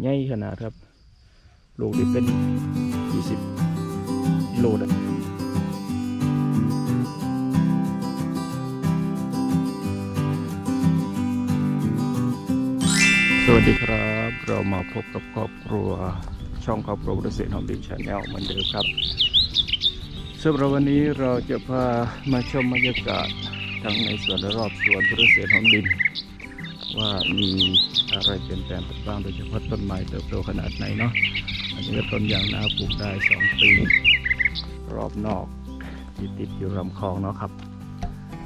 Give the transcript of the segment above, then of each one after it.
ใหญ่ขนาดครับ ลูกนี่เป็นยี่สิบกิโลนะสวัสดีครับ เรามาพบกับครอบครัวช่องครอบครัวเกษตรหอมดินชาแนลเหมือนเดิมครับสำหรับวันนี้เราจะพามาชมบรรยากาศทั้งในสวนและรอบสวนเกษตรหอมดิน ว่ามีอะไรเปลี่ยนแปลงบ้างโดยเฉพาะต้นไม้เติบโตขนาดไหนเนาะอันนี้ก็ต้นยางนาปลูกได้สองปีรอบนอกที่ติดอยู่ลำคลองเนาะครับ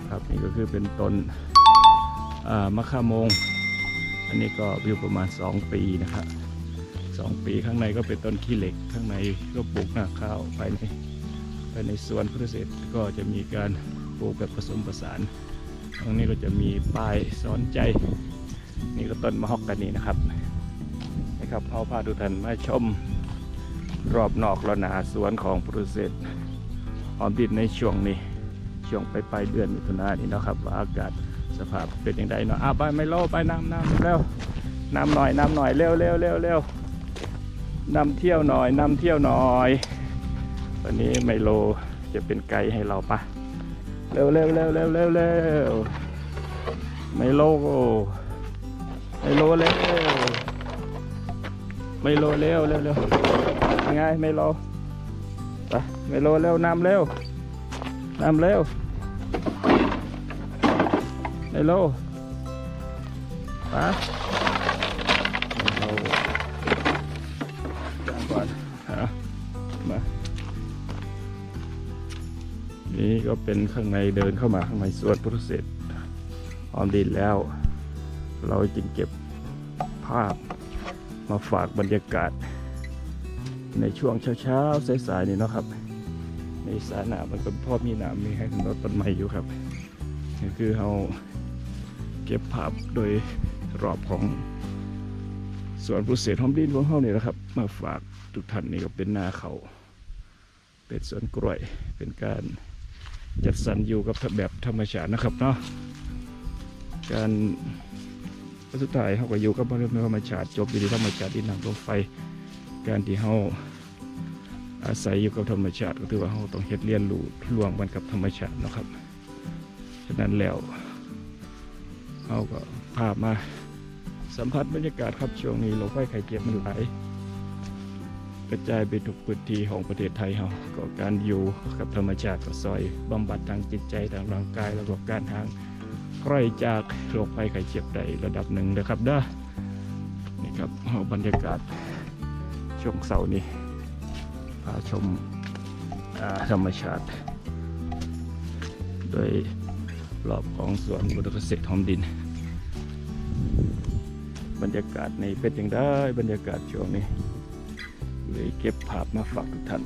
ครับนี่ก็คือเป็นต้นมะข่ามง อันนี้ก็อายุประมาณ 2 ปีนะครับสองปีข้างในก็เป็นต้นขี้เหล็กข้างในก็ปลูกหน้าข้าวภายในภายในสวนเกษตรก็จะมีการปลูกแบบผสมผสานตรงนี้ก็จะมีป้ายสอนใจ นี่ก็ต้นมะฮอกกานีนะครับนะครับเอาพาทุกท่านมาชมรอบนอกระนาสวนของปรุเศษหอมดินในช่วงนี้ช่วงไปปลายเดือนมิถุนายนนี่นะครับว่าอากาศสภาพเป็นอย่างไรเนาะอะไปไม่โลไปน้ำน้ำเร็วน้ำหน่อยน้ำหน่อยเร็วเร็วเร็วเร็วนำเที่ยวหน่อยนำเที่ยวหน่อยวันนี้ไมโลจะเป็นไกด์ให้เราปะเร็วเร็วเร็วเร็วเร็วเร็วไมโล ไม่โลเร็วไม่โลเร็วเร็วเร็วยังไงไม่โลไปไม่โลเร็วนำเร็วนำเร็วไมโลไปเราจางก่อนฮะมานี่ก็เป็นข้างในเดินเข้ามาข้างในสวนพุทธเศษฐ์ออมดินแล้ว เราจึงเก็บภาพมาฝากบรรยากาศ ในช่วงเช้าๆสายๆนี่นะครับ ในสาหนามันก็พอมีหนามมีให้รถต้นไม้อยู่ครับคือเราเก็บภาพโดยรอบของสวนพุทเศษฐ์หอมดินของเขานี่นะครับ มาฝากทุกท่านนี่ก็เป็นนาเขาเป็นสวนกล้วยเป็นการจัดสรรอยู่กับแบบธรรมชาตินะครับเนาะการ สุดท้ายเขาก็อยู่กับธรรมชาติจบอยู่ที่ธรรมชาติที่นำลมไฟ การที่เขาอาศัยอยู่กับธรรมชาติ ก็ถือว่าเขาต้องเฮ็ดเรียนรู้ร่วมกันกับธรรมชาตินะครับ ฉะนั้นแล้วเขาก็พามาสัมผัสบรรยากาศครับช่วงนี้โรคไข้ไข้เจ็บมันหลายกระจายไปทุกพื้นที่ของประเทศไทยเราก็การอยู่กับธรรมชาติก็ซอยบำบัดทางจิตใจทางร่างกายแล้วก็การทาง กล้จากโรคภัยไข้เจ็บได้ระดับหนึ่งนะครับเด้อนี่ครับเอาบรรยากาศช่วงเสาร์นี้พาชมธรรมชาติ โดยรอบของสวนบุตรเกษตรหอมดิน บรรยากาศในเป็นอย่างได้บรรยากาศช่วงนี้เลยเก็บภาพมาฝากทุกท่าน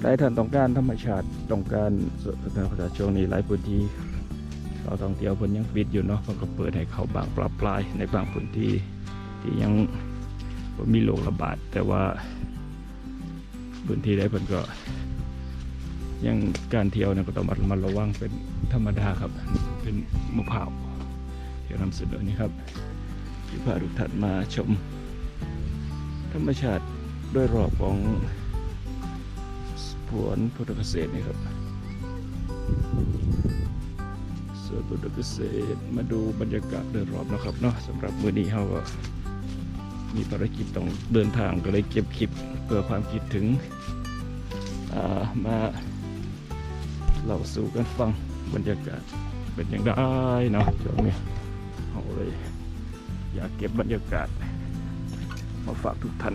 หลายท่านต้องการธรรมชาติต้องการสถานประชาช่วงนี้หลายพื้นที่ เราท่องเที่ยวเพิ่นยังปิดอยู่เนาะเพิ่นก็เปิดให้เขาบางปลาปลายในบางพื้นที่ที่ยังมีโรคระบาด แต่ว่าพื้นที่ใดเพิ่นก็ยังการเที่ยวเนี่ยก็ต้องระมัดระวังเป็นธรรมดาครับ เป็นมะพร้าวเดี๋ยวนำเสนอนี่ครับที่พาทุกท่านมาชม ธรรมชาติด้วยรอบของสวนพุทธเกษตรนี่ครับ สวนพุทธเกษตรมาดูบรรยากาศโดยรอบนะครับเนาะสำหรับมื้อนี้เราก็มีภารกิจต้องเดินทางก็เลยเก็บคลิปเพื่อความคิดถึงามาเล่าสู่กันฟังบรรยากาศเป็นอย่างไรเนาะช่วงนี้เราเลยอยากเก็บบรรยากาศมาฝากทุกท่าน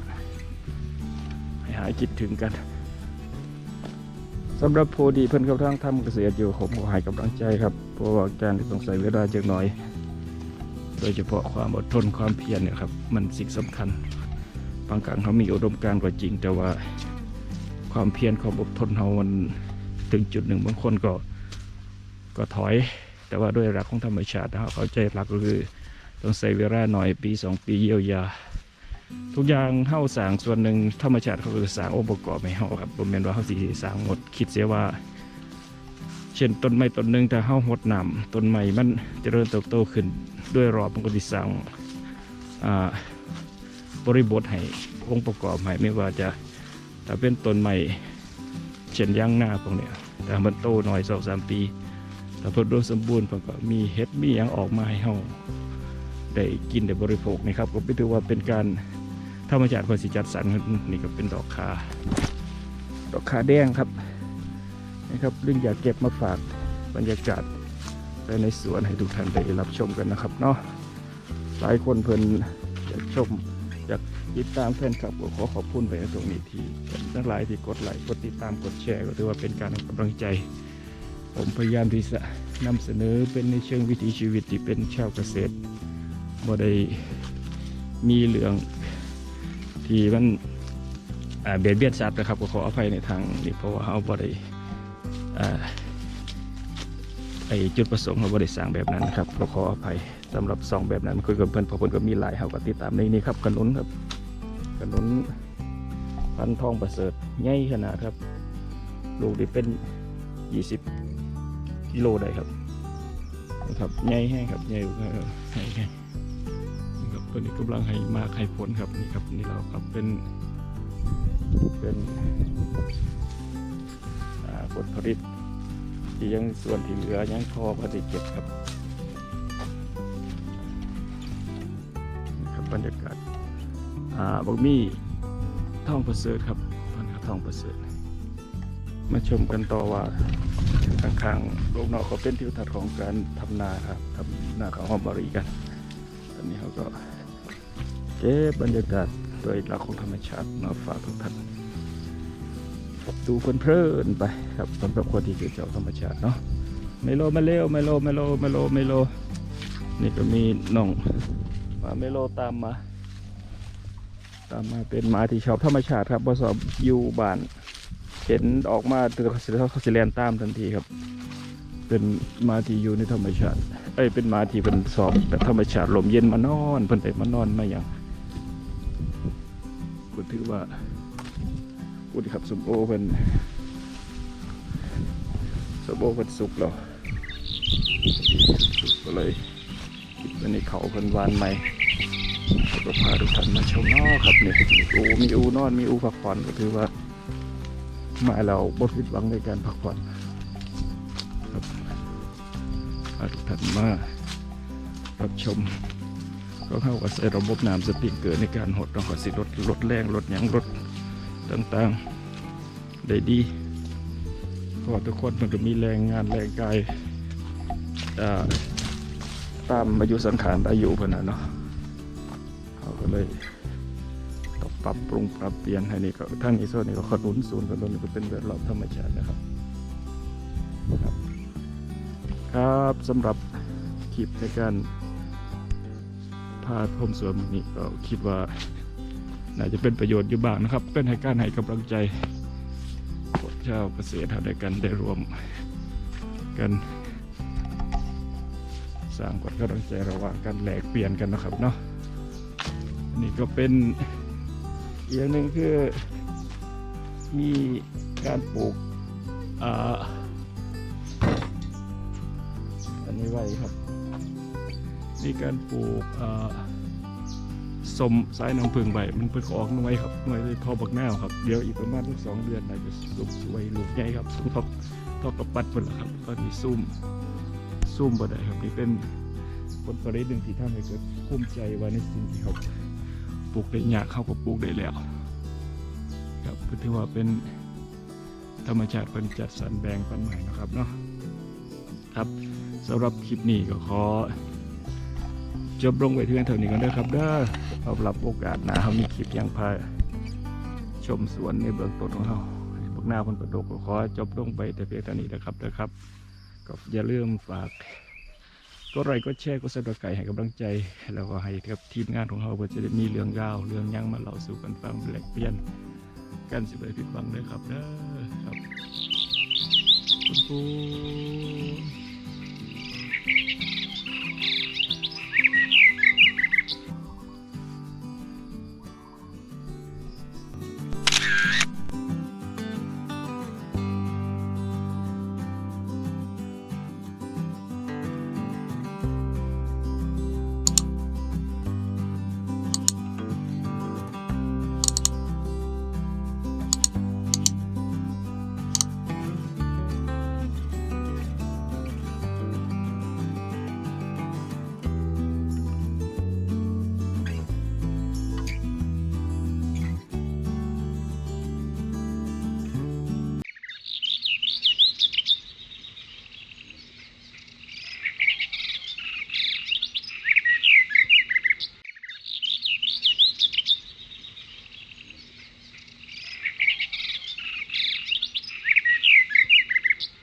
ให้หายคิดถึงกัน สำหรับโพดีเพิ่อนกับทางทำเกษตรอยู่ผมก็ให้กำลังใจครับเพราะว่าการที่ต้องใส่เวลาจักหน่อย โดยเฉพาะความอดทนความเพียรเนี่ยครับมันสิ่งสำคัญ บางครั้งเขามีอุดมการณ์กว่าจริง แต่ว่าความเพียรความอดทนเขามันถึงจุดหนึ่งบางคนก็ก็ถอย แต่ว่าด้วยหลักของธรรมชาตินะครับเขาใจหลักก็คือ ต้องใส่เวลาหน่อยปีสองปีเยียวยา ทุกอย่างเฮาสางส่วนหนึ่งธรรมชาติเขาคือสางองค์ประกอบให้เฮาครับบ่แม่นว่าเฮาสิสางหมดคิดเสียว่า เช่นต้นไม้ต้นหนึ่งถ้าเฮาหดน้ำต้นไม้มันเจริญเติบโตขึ้นด้วยรอบมันก็สิสางบริบทให้องค์ประกอบให้ไม่ว่าจะถ้าเป็นต้นใหม่เช่นย่างหน้าพวกเนี้ยแต่มันโตหน่อยสองสามปีถ้าเพิ่นโดยสมบูรณ์เพิ่นก็มีเห็ดมีหยังออกมาให้เฮาได้กินได้บริโภคนะครับก็ถือว่าเป็นการ ธรรมชาติคนสิจัดสรรนี่ก็เป็นดอกคาดอกคาแดงครับนะครับเรื่องอยากเก็บมาฝากบรรยากาศไปในสวนให้ทุกท่านได้รับชมกันนะครับเนาะหลายคนเพิ่นอยากชมอยากติดตามแฟนคลับขอขอบคุณไปในตรงนี้ที่ทั้งหลายที่กดไลค์กดติดตามกดแชร์ก็ถือว่าเป็นการกำลังใจ ผมพยายามที่จะนำเสนอเป็นในเชิงวิถีชีวิตที่เป็นชาวเกษตรบ่ได้มีเรื่อง ที่มันเบียดเบียนสัตว์นะครับก็ขออภัยในทางนี้เพราะว่าเราบ่ได้อ่าไอจุดประสงค์เราบ่ได้สร้างแบบนั้นนะครับก็ขออภัยสำหรับซองแบบนั้นคุยกับเพื่อนพอเพื่อนก็มีหลายเขาก็ติดตามในนี้ครับขนุนครับขนุนพันทองประเสริฐใหญ่ขนาดครับ ลูกนี่เป็น 20 กิโลได้ครับนะครับใหญ่แห้งครับใหญ่เออใหญ่แห้งนี่ครับ ตัวนี้กำลังให้มากให้ผลครับนี่ครับนี่เราครับเป็นเป็นผลผลิตที่ยังส่วนที่เหลือยังพอพอดีเก็บครับนะครับบรรยากาศอ่าบอกมีท่องประเสริฐครับพันธุ์ท่องประเสริฐ มาชมกันต่อว่าข้างๆโลกนอกก็เป็นทิวทัศน์ของการทำนาครับทำนาข้าวหอมบารีกันตอนนี้เขาก็ เก็บบรรยากาศโดยหลักของธรรมชาติมาฝากทุกท่านดูเพลินไปครับสำหรับคนที่เกี่ยวกับธรรมชาติเนาะไมโลไมเลวไมโลไมโลไมโลไมโลนี่ก็มีน้องมาเมโลตามมา ตามมาเป็นหมาที่ชอบธรรมชาติครับบสอบอยู่บ้าน เห็นออกมาตัวเขาสิเขาสิแลนตามทันทีครับ เป็นหมาที่อยู่ในธรรมชาติ เอ้ยเป็นหมาที่เป็นสอบแบบธรรมชาติลมเย็นมานอนเพิ่นไปมานอนมาอย่าง ถือว่ากูดีครับสมโอเพิ่นสมโอเพิ่นสุกแล้วสุกก็เลยวันนี้เขาเพิ่นวานใหม่ก็พาทุกท่านมาชมนอครับเนี่ยอูมีอูนอนมีอูพักผ่อนก็ถือว่ามาเราบดผิดหวังในการพักผ่อนครับพาทุกท่านมารับชม ก็เข้ากับใส่ระบบน้ำสปริงเกอร์ในการหดเราก็สิลดลดแรงลดยังลดต่างๆ ได้ดีเพราะทุกคนมันก็มีแรงงานแรงกายตามอายุสังขารอายุเพิ่นน่ะเนาะเขาก็เลยต้องปรับปรุงปรับเปลี่ยนให้นี่ก็ทั้งนี้ส่วนนี้ก็ขนุนศูนย์ขนุนก็เป็นแบบรอบธรรมชาตินะครับ ครับสำหรับคลิปในการาชมสวนมื้อนี้ก็คิดว่าน่าจะเป็นประโยชน์อยู่บ้างนะครับ เป็นให้การให้กำลังใจพวกชาวเกษตรทำด้วยกันได้รวมกันสร้างความกำลังใจระหว่างกันแลกเปลี่ยนกันนะครับเนาะนนี่ก็เป็นอีกอย่างหนึ่งคือมีการปลูกอ่าอันนี้ไว้ครับ มีการปลูกสมสายน้ำผึ้งใบมันเป็นออกหน่วยครับหน่วยเลยทอบักแนวครับเดี๋ยวอีกประมาณสักสองเดือนน่าจะสุกสวยลูกใหญ่ครับทอกทอกกระปัดหมดแล้วครับตอนนี้ซุ่มซุ่มบ่ได้ครับนี่เป็นผลผลิตหนึ่งที่ทำให้เกิดภูมิใจว่าในสิ่งที่เขาปลูกได้ยากเขาก็ปลูกได้แล้วครับถือว่าเป็นธรรมชาติเป็นจัดสรรแบ่งปันใหม่นะครับเนาะครับสำหรับคลิปนี้ก็ขอ จบลงไว้ที่เท่านี้กันเด้อครับเด้อเอารับโอกาสหน้าเขามีคลิปยังพาชมสวนในเบื้องต้นของเขาพวกหน้าคนประดกก็ขอจบลงไปแต่เพียงเท่านี้นะครับเด้อครับ ก็อย่าลืมฝากก็ไลค์ก็แชร์ก็สนับสนุนให้กำลังใจ แล้วก็ให้กับทีมงานของเราเพื่อจะได้มีเรื่องยาวเรื่องยังมาเล่าสู่กันฟังแลกเปลี่ยนกันสิบไปผิดหวังเลยครับเด้อครับคุณปู